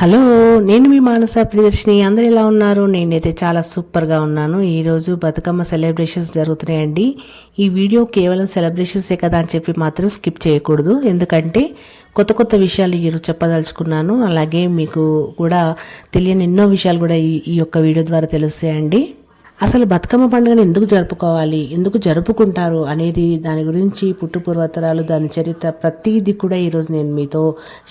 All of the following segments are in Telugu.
హలో నేను మీ మానస ప్రియదర్శిని. అందరు ఎలా ఉన్నారు? నేనైతే చాలా సూపర్గా ఉన్నాను. ఈరోజు బతుకమ్మ సెలబ్రేషన్స్ జరుగుతున్నాయండి. ఈ వీడియో కేవలం సెలబ్రేషన్సే కదా అని చెప్పి మాత్రం స్కిప్ చేయకూడదు. ఎందుకంటే కొత్త కొత్త విషయాలు ఈరోజు చెప్పదలుచుకున్నాను. అలాగే మీకు కూడా తెలియని ఎన్నో విషయాలు కూడా ఈ ఈ యొక్క వీడియో ద్వారా తెలుస్తాయండి. అసలు బతుకమ్మ పండుగను ఎందుకు జరుపుకోవాలి? ఎందుకు జరుపుకుంటారు? అనేది దాని గురించి పుట్టు పూర్వతరాలు దాని చరిత్ర ప్రతీది కూడా ఈరోజు నేను మీతో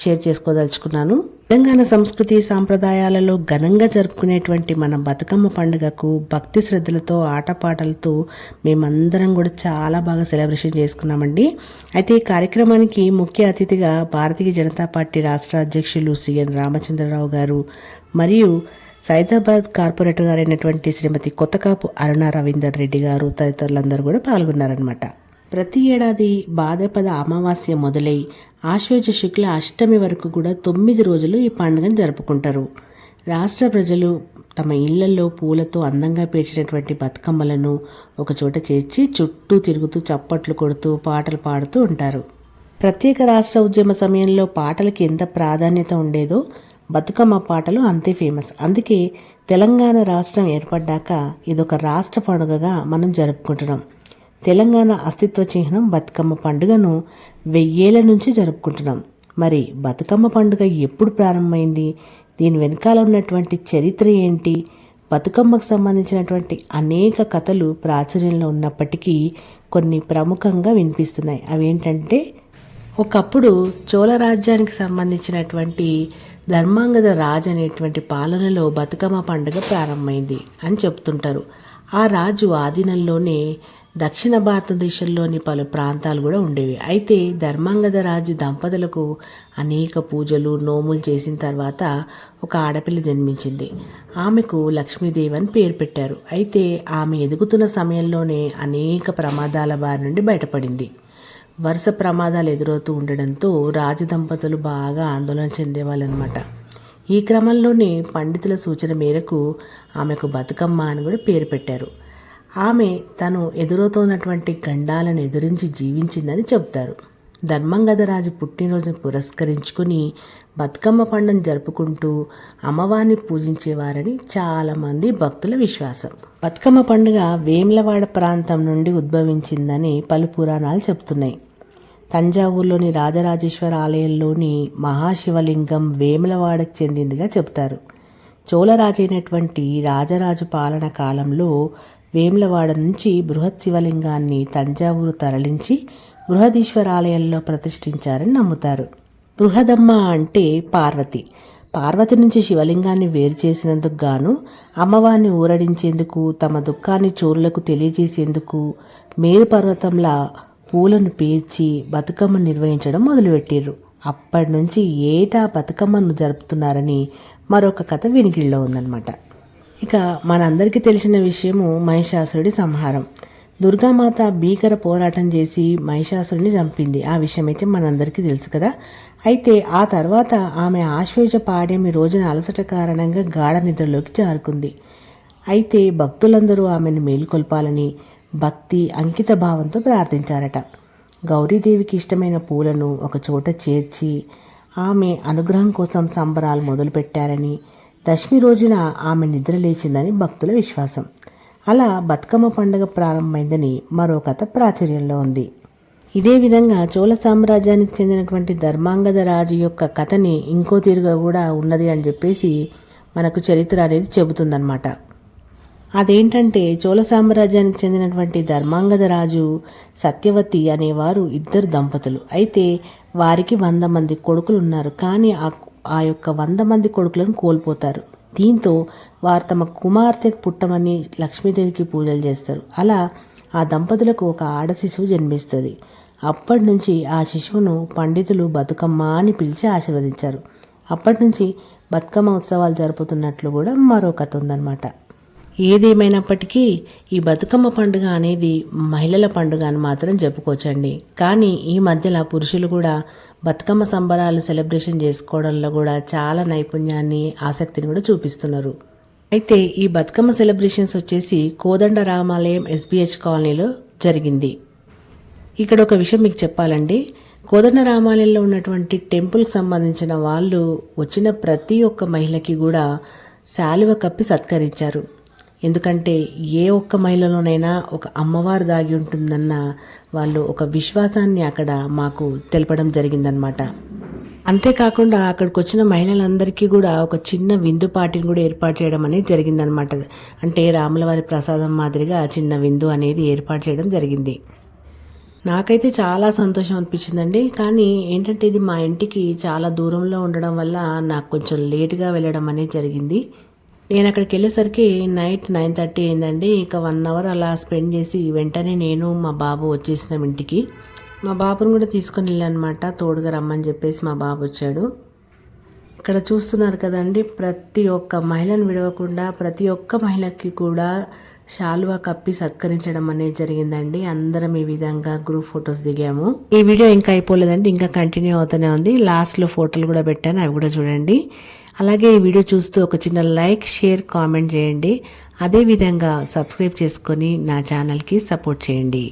షేర్ చేసుకోదలుచుకున్నాను. తెలంగాణ సంస్కృతి సాంప్రదాయాలలో ఘనంగా జరుపుకునేటువంటి మన బతుకమ్మ పండుగకు భక్తి శ్రద్ధలతో ఆటపాటలతో మేమందరం కూడా చాలా బాగా సెలబ్రేషన్ చేసుకున్నామండి. అయితే ఈ కార్యక్రమానికి ముఖ్య అతిథిగా భారతీయ జనతా పార్టీ రాష్ట్ర అధ్యక్షులు శ్రీ ఎన్ రామచంద్రరావు గారు మరియు సైదాబాద్ కార్పొరేటర్ గారైనటువంటి శ్రీమతి కొత్తకాపు అరుణ రవీందర్ రెడ్డి గారు తదితరులందరూ కూడా పాల్గొన్నారనమాట ప్రతి ఏడాది భాద్రపద అమావాస్య మొదలై ఆశ్వేజ శుక్ల అష్టమి వరకు కూడా తొమ్మిది రోజులు ఈ పండుగను జరుపుకుంటారు. రాష్ట్ర ప్రజలు తమ ఇళ్ళలో పూలతో అందంగా పేర్చినటువంటి బతుకమ్మలను ఒకచోట చేర్చి చుట్టూ తిరుగుతూ చప్పట్లు కొడుతూ పాటలు పాడుతూ ఉంటారు. ప్రత్యేక రాష్ట్ర ఉద్యమ సమయంలో పాటలకి ఎంత ప్రాధాన్యత ఉండేదో బతుకమ్మ పాటలు అంతే ఫేమస్. అందుకే తెలంగాణ రాష్ట్రం ఏర్పడ్డాక ఇదొక రాష్ట్ర పండుగగా మనం జరుపుకుంటున్నాం. తెలంగాణ అస్తిత్వ చిహ్నం బతుకమ్మ పండుగను వెయ్యేళ్ళ నుంచి జరుపుకుంటున్నాం. మరి బతుకమ్మ పండుగ ఎప్పుడు ప్రారంభమైంది? దీని వెనకాల ఉన్నటువంటి చరిత్ర ఏంటి? బతుకమ్మకు సంబంధించినటువంటి అనేక కథలు ప్రాచుర్యంలో ఉన్నప్పటికీ కొన్ని ప్రముఖంగా వినిపిస్తున్నాయి. అవి ఏంటంటే ఒకప్పుడు చోళ రాజ్యానికి సంబంధించినటువంటి ధర్మాంగద రాజు అనేటువంటి పాలనలో బతుకమ్మ పండుగ ప్రారంభమైంది అని చెప్తుంటారు. ఆ రాజు ఆధీనంలోనే దక్షిణ భారతదేశంలోని పలు ప్రాంతాలు కూడా ఉండేవి. అయితే ధర్మాంగద రాజు దంపతులకు అనేక పూజలు నోములు చేసిన తర్వాత ఒక ఆడపిల్ల జన్మించింది. ఆమెకు లక్ష్మీదేవి అని పేరు పెట్టారు. అయితే ఆమె ఎదుగుతున్న సమయంలోనే అనేక ప్రమాదాల బారి నుండి బయటపడింది. వరుస ప్రమాదాలు ఎదురవుతూ ఉండడంతో రాజు దంపతులు బాగా ఆందోళన చెందేవాళ్ళనమాట. ఈ క్రమంలోనే పండితుల సూచన మేరకు ఆమెకు బతుకమ్మ అని కూడా పేరు పెట్టారు. ఆమె తను ఎదురవుతున్నటువంటి గండాలను ఎదురించి జీవించిందని చెబుతారు. ధర్మంగదరాజు పుట్టినరోజును పురస్కరించుకుని బతుకమ్మ పండుగను జరుపుకుంటూ అమ్మవారిని పూజించేవారని చాలామంది భక్తుల విశ్వాసం. బతుకమ్మ పండుగ వేములవాడ ప్రాంతం నుండి ఉద్భవించిందని పలు పురాణాలు చెబుతున్నాయి. తంజావూరులోని రాజరాజేశ్వర ఆలయంలోని మహాశివలింగం వేములవాడకు చెందిందిగా చెబుతారు. చోళరాజైనటువంటి రాజరాజు పాలన కాలంలో వేములవాడ నుంచి బృహత్ శివలింగాన్ని తంజావూరు తరలించి బృహదీశ్వరాలయంలో ప్రతిష్ఠించారని నమ్ముతారు. బృహదమ్మ అంటే పార్వతి. పార్వతి నుంచి శివలింగాన్ని వేరు చేసినందుకు గాను అమ్మవారిని ఊరడించేందుకు తమ దుఃఖాన్ని చోరులకు తెలియజేసేందుకు మేరు పర్వతంలా పూలను పేర్చి బతుకమ్మ నిర్వహించడం మొదలుపెట్టారు అప్పటి నుంచి ఏటా బతుకమ్మను జరుపుతున్నారని మరొక కథ వినికిడిలో ఉందన్నమాట. ఇక మనందరికీ తెలిసిన విషయము మహిషాసురుడి సంహారం. దుర్గామాత భీకర పోరాటం చేసి మహిషాసురుడిని చంపింది. ఆ విషయం అయితే మనందరికీ తెలుసు కదా. అయితే ఆ తర్వాత ఆమె ఆశ్వేజ పాడ్యమి రోజున అలసట కారణంగా గాఢ నిద్రలోకి జారుకుంది. అయితే భక్తులందరూ ఆమెను మేలుకొల్పాలని భక్తి అంకిత భావంతో ప్రార్థించారట. గౌరీదేవికి ఇష్టమైన పూలను ఒక చోట చేర్చి ఆమె అనుగ్రహం కోసం సంబరాలు మొదలుపెట్టారని దశమి రోజున ఆమె నిద్ర లేచిందని భక్తుల విశ్వాసం. అలా బతుకమ్మ పండుగ ప్రారంభమైందని మరో కథ ప్రాచుర్యంలో ఉంది. ఇదే విధంగా చోళ సామ్రాజ్యానికి చెందినటువంటి ధర్మాంగద రాజు యొక్క కథని ఇంకో తీరుగా కూడా ఉన్నది అని చెప్పేసి మనకు చరిత్ర అనేది చెబుతుందన్నమాట. అదేంటంటే చోళ సామ్రాజ్యానికి చెందినటువంటి ధర్మాంగద రాజు సత్యవతి అనేవారు ఇద్దరు దంపతులు. అయితే వారికి వంద మంది కొడుకులు ఉన్నారు. కానీ ఆ ఆ యొక్క వంద మంది కొడుకులను కోల్పోతారు. దీంతో వారు తమ కుమార్తెకు పుట్టమని లక్ష్మీదేవికి పూజలు చేస్తారు. అలా ఆ దంపతులకు ఒక ఆడ శిశువు జన్మిస్తుంది. అప్పటి నుంచి ఆ శిశువును పండితులు బతుకమ్మ అని పిలిచి ఆశీర్వదించారు. అప్పటి నుంచి బతుకమ్మ ఉత్సవాలు జరుపుతున్నట్లు కూడా మరో కథ ఉందన్నమాట. ఏదేమైనప్పటికీ ఈ బతుకమ్మ పండుగ అనేది మహిళల పండుగ అని మాత్రం చెప్పుకోవచ్చండి. కానీ ఈ మధ్యలో పురుషులు కూడా బతుకమ్మ సంబరాలు సెలబ్రేషన్ చేసుకోవడంలో కూడా చాలా నైపుణ్యాన్ని ఆసక్తిని కూడా చూపిస్తున్నారు. అయితే ఈ బతుకమ్మ సెలబ్రేషన్స్ వచ్చేసి కోదండ రామాలయం ఎస్బిహెచ్ కాలనీలో జరిగింది. ఇక్కడ ఒక విషయం మీకు చెప్పాలండి. కోదండ రామాలయంలో ఉన్నటువంటి టెంపుల్కి సంబంధించిన వాళ్ళు వచ్చిన ప్రతి ఒక్క మహిళకి కూడా శాలువ కప్పి సత్కరించారు. ఎందుకంటే ఏ ఒక్క మహిళలోనైనా ఒక అమ్మవారు దాగి ఉంటుందన్న వాళ్ళు ఒక విశ్వాసాన్ని అక్కడ మాకు తెలపడం జరిగిందనమాట అంతేకాకుండా అక్కడికి వచ్చిన మహిళలందరికీ కూడా ఒక చిన్న విందు పార్టీని కూడా ఏర్పాటు చేయడం అనేది జరిగిందనమాట అంటే రాములవారి ప్రసాదం మాదిరిగా చిన్న విందు అనేది ఏర్పాటు చేయడం జరిగింది. నాకైతే చాలా సంతోషం అనిపించిందండి. కానీ ఏంటంటే ఇది మా ఇంటికి చాలా దూరంలో ఉండడం వల్ల నాకు కొంచెం లేటుగా వెళ్ళడం అనేది జరిగింది. నేను అక్కడికి వెళ్ళేసరికి నైట్ నైన్ థర్టీ అయిందండి. ఇక వన్ అవర్ అలా స్పెండ్ చేసి వెంటనే నేను మా బాబు వచ్చేసినాం ఇంటికి. మా బాబుని కూడా తీసుకొని వెళ్ళానమాట. తోడుగా రమ్మని చెప్పేసి మా బాబు వచ్చాడు. ఇక్కడ చూస్తున్నారు కదండి ప్రతి ఒక్క మహిళను విడవకుండా ప్రతి ఒక్క మహిళకి కూడా శాలువా కప్పి సత్కరించడం అనేది జరిగిందండి. అందరం ఈ విధంగా గ్రూప్ ఫొటోస్ దిగాము. ఈ వీడియో ఇంకా అయిపోలేదండి ఇంకా కంటిన్యూ అవుతూనే ఉంది. లాస్ట్లో ఫోటోలు కూడా పెట్టాను అవి కూడా చూడండి. అలాగే ఈ వీడియో చూస్తూ ఒక చిన్న లైక్ షేర్ కామెంట్ చేయండి. అదేవిధంగా సబ్స్క్రైబ్ చేసుకొని నా ఛానల్కి సపోర్ట్ చేయండి.